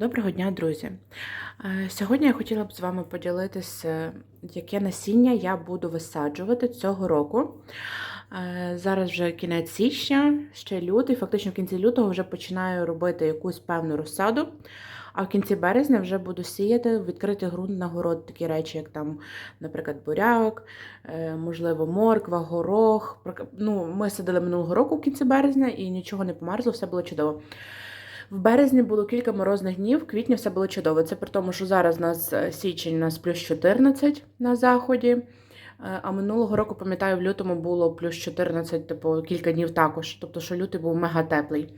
Доброго дня, друзі! Е, Сьогодні я хотіла б з вами поділитися, яке насіння я буду висаджувати цього року. Е, Зараз вже кінець січня, ще лютий, фактично в кінці лютого вже починаю робити якусь певну розсаду. А в кінці березня вже буду сіяти відкритий ґрунт на город такі речі, як там, наприклад, буряк, е, можливо, морква, горох. Ну, ми садили минулого року в кінці березня і нічого не померзло, все було чудово. В березні було кілька морозних днів, в квітні все було чудово. Це при тому, що зараз у нас е, січень, у нас плюс 14 на заході. Е, А минулого року, пам'ятаю, в лютому було плюс 14, типу, кілька днів також. Тобто, що лютий був мега теплий.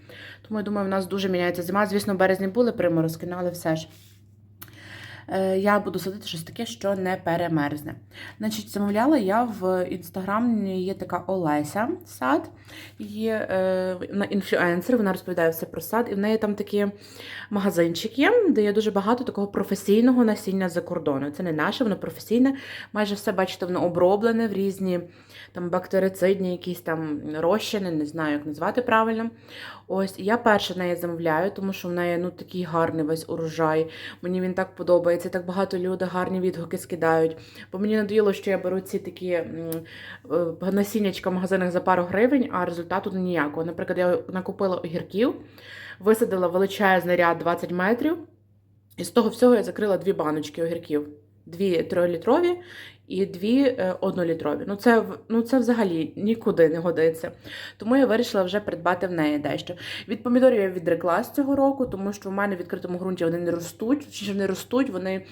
Тому я думаю, в нас дуже міняється зима. Звісно, в березні були приморозки, ну, але все ж. Е, Я буду садити щось таке, що не перемерзне. Значить, замовляла я в інстаграмі є така Олеся сад, є е, вона інфлюенсер, вона розповідає все про сад, і в неї там такі магазинчик є, де є дуже багато такого професійного насіння за кордону. Це не наше, воно професійне. Майже все, бачите, воно оброблене в різні там бактерицидні, якісь там розчини, не знаю, як назвати правильно. Ось я перше неї замовляю, тому що в неї ну такий гарний весь урожай. Мені він так подобається. Так багато людей гарні відгуки скидають. Бо мені надоїло, що я беру ці такі е, насіннячка в магазинах за пару гривень, а результату ніякого. Наприклад, я накупила огірків, висадила величезний ряд 20 метрів, і з того всього я закрила дві баночки огірків. Дві трилітрові і дві е, однолітрові. Ну це, ну це взагалі нікуди не годиться. Тому я вирішила вже придбати в неї дещо. Від помідорів я відреклась цього року, тому що в мене в відкритому ґрунті вони не ростуть. Чи не ростуть, вони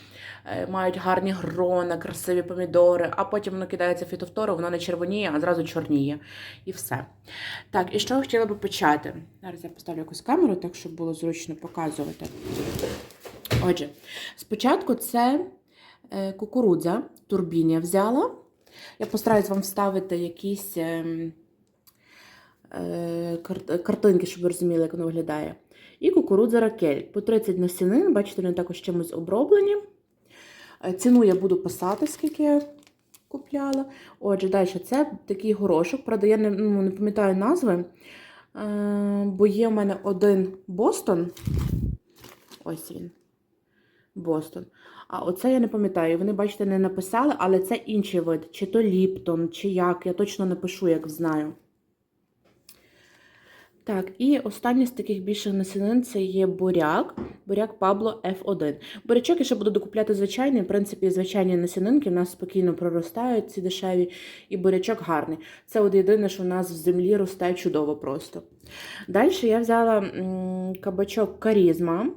е, мають гарні грона, красиві помідори, а потім воно кидається в фітофтору, воно не червоніє, а зразу чорніє. І все. Так, і що я хотіла би почати? Зараз я поставлю якусь камеру, так щоб було зручно показувати. Отже, спочатку це е, кукурудза, турбін взяла. Я постараюсь вам вставити якісь ем, е, картинки, щоб ви розуміли, як воно виглядає. І кукурудза ракель. По 30 насінин, бачите, вони також чимось оброблені. Е, Ціну я буду писати, скільки я купляла. Отже, далі це такий горошок. Правда, я не, ну, не пам'ятаю назви, бо є в мене один Бостон. Ось він. Бостон. А оце я не пам'ятаю. Вони, бачите, не написали, але це інший вид. Чи то Ліптон, чи як. Я точно напишу, як знаю. Так, і останній з таких більших насінин це є буряк. Буряк Пабло F1. Бурячок я ще буду докупляти звичайний. В принципі, звичайні насінинки в нас спокійно проростають, ці дешеві, і бурячок гарний. Це от єдине, що в нас в землі росте чудово просто. Далі я взяла кабачок Карізма.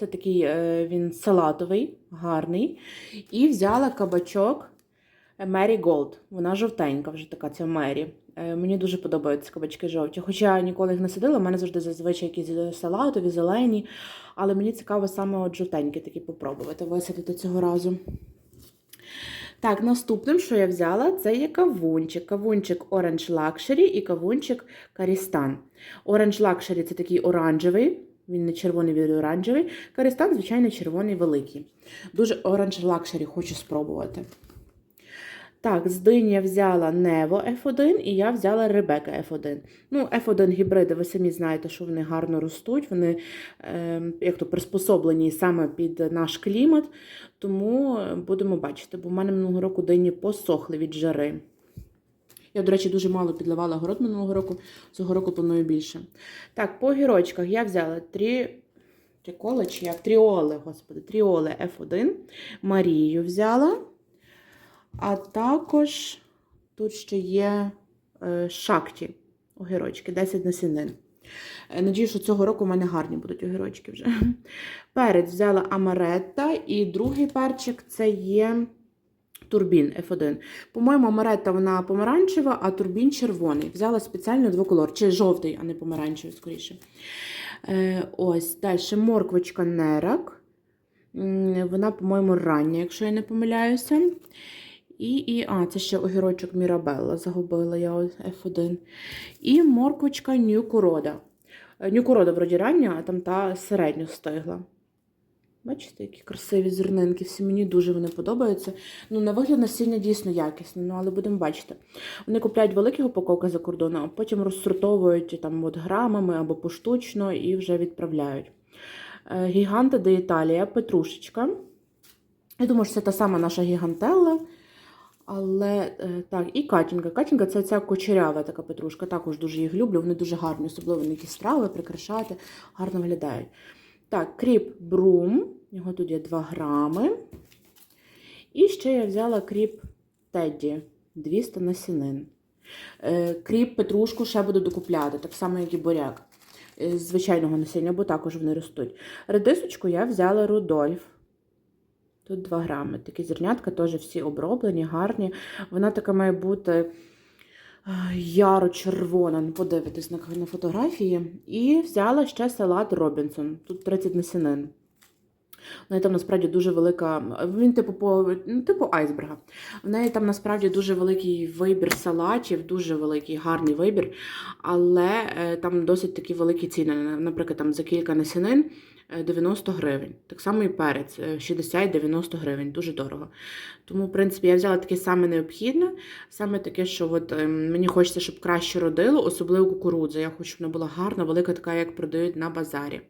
Це такий е, він салатовий, гарний. І взяла кабачок Мері Голд. Вона жовтенька, вже така ця Мері. Е, Мені дуже подобаються кабачки жовті. Хоча я ніколи їх не садила, в мене завжди зазвичай якісь салатові, зелені. Але мені цікаво саме от жовтенькі такі попробувати висадити цього разу. Так, наступним, що я взяла, це є кавунчик. Кавунчик Orange Luxury і кавунчик Карістан. Orange Luxury це такий оранжевий, він не червоний, він оранжевий. Карістан, звичайно, червоний великий. Дуже Orange Luxury хочу спробувати. Так, з дині я взяла Nevo F1 і я взяла Rebecca F1. Ну, F1 гібриди, ви самі знаєте, що вони гарно ростуть, вони е, як то приспособлені саме під наш клімат. Тому будемо бачити, бо в мене минулого року дині посохли від жари. Я, до речі, дуже мало підливала город минулого року, цього року планую більше. Так, по огірочках я взяла три. Триколи чи як? Тріоли, господи, тріоли F1. Марію взяла. А також тут ще є е, шакті огірочки, 10 насінин. Е, Надію, що цього року в мене гарні будуть огірочки вже. Перець взяла амаретта, і другий перчик це є турбін F1. По-моєму, амаретта вона помаранчева, а турбін червоний. Взяла спеціально двоколор, чи жовтий, а не помаранчевий, скоріше. Е, ось, далі морквочка нерак. Вона, по-моєму, рання, якщо я не помиляюся. І, і, а, це ще огірочок Мірабелла, загубила я ось F1. І морквочка Нюкурода. Е, Нюкурода вроді рання, а там та середньо стигла. Бачите, які красиві зернинки, всі мені дуже вони подобаються. Ну, на вигляд насіння дійсно якісне, ну але будемо бачити. Вони купляють великі упаковки за кордоном, а потім розсортовують там от грамами або поштучно і вже відправляють. Е, Гіганта де Італія, петрушечка. Я думаю, що це та сама наша гігантелла. Але е, так, і Катінка. Катінка це ця кучерява така петрушка. Також дуже їх люблю. Вони дуже гарні, особливо на якісь страви прикрашати, гарно виглядають. Так, кріп брум. Його тут є 2 грами. І ще я взяла кріп Тедді 200 насінин. Е, Кріп петрушку ще буду докупляти, так само, як і буряк. Е, З звичайного насіння, бо також вони ростуть. Редисочку я взяла Рудольф. Тут 2 грами. Такі зернятка теж всі оброблені, гарні. Вона така має бути яро-червона. Ну, Подивитись на, фотографії. І взяла ще салат Робінсон. Тут 30 насінин. В неї там насправді дуже велика. Він типу по ну, типу айсберга. В неї там насправді дуже великий вибір салатів, дуже великий гарний вибір, але е, там досить такі великі ціни. Наприклад, там за кілька насінин 90 гривень. Так само і перець е, 60-90 гривень, дуже дорого. Тому, в принципі, я взяла таке саме необхідне, саме таке, що от, е, мені хочеться, щоб краще родило, особливо кукурудза. Я хочу, щоб вона була гарна, велика, така, як продають на базарі.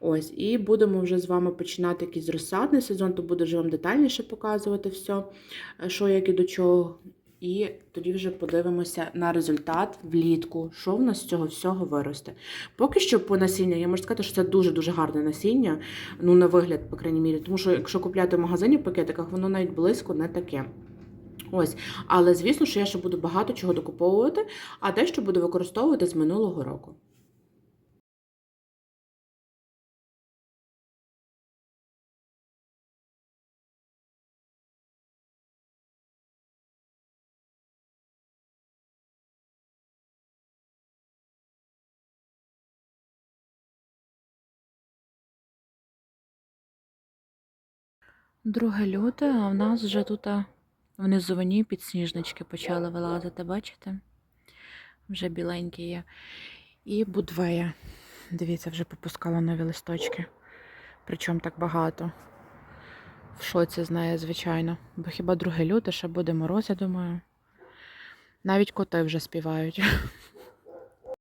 Ось, і будемо вже з вами починати якийсь розсадний сезон, то буду вже вам детальніше показувати все, е, що як і до чого. І тоді вже подивимося на результат влітку, що в нас з цього всього виросте. Поки що по насінню, я можу сказати, що це дуже-дуже гарне насіння, ну на вигляд, по крайній мірі, тому що якщо купляти в магазині в пакетиках, воно навіть близько не таке. Ось, але звісно, що я ще буду багато чого докуповувати, а дещо буду використовувати з минулого року. Друге люте, а в нас вже тут а, внизу воні підсніжнички почали вилазити, бачите? Вже біленькі є. І будвея. Дивіться, вже попускала нові листочки. Причому так багато. В шоці з нею, звичайно. Бо хіба друге люте ще буде мороз, я думаю. Навіть коти вже співають.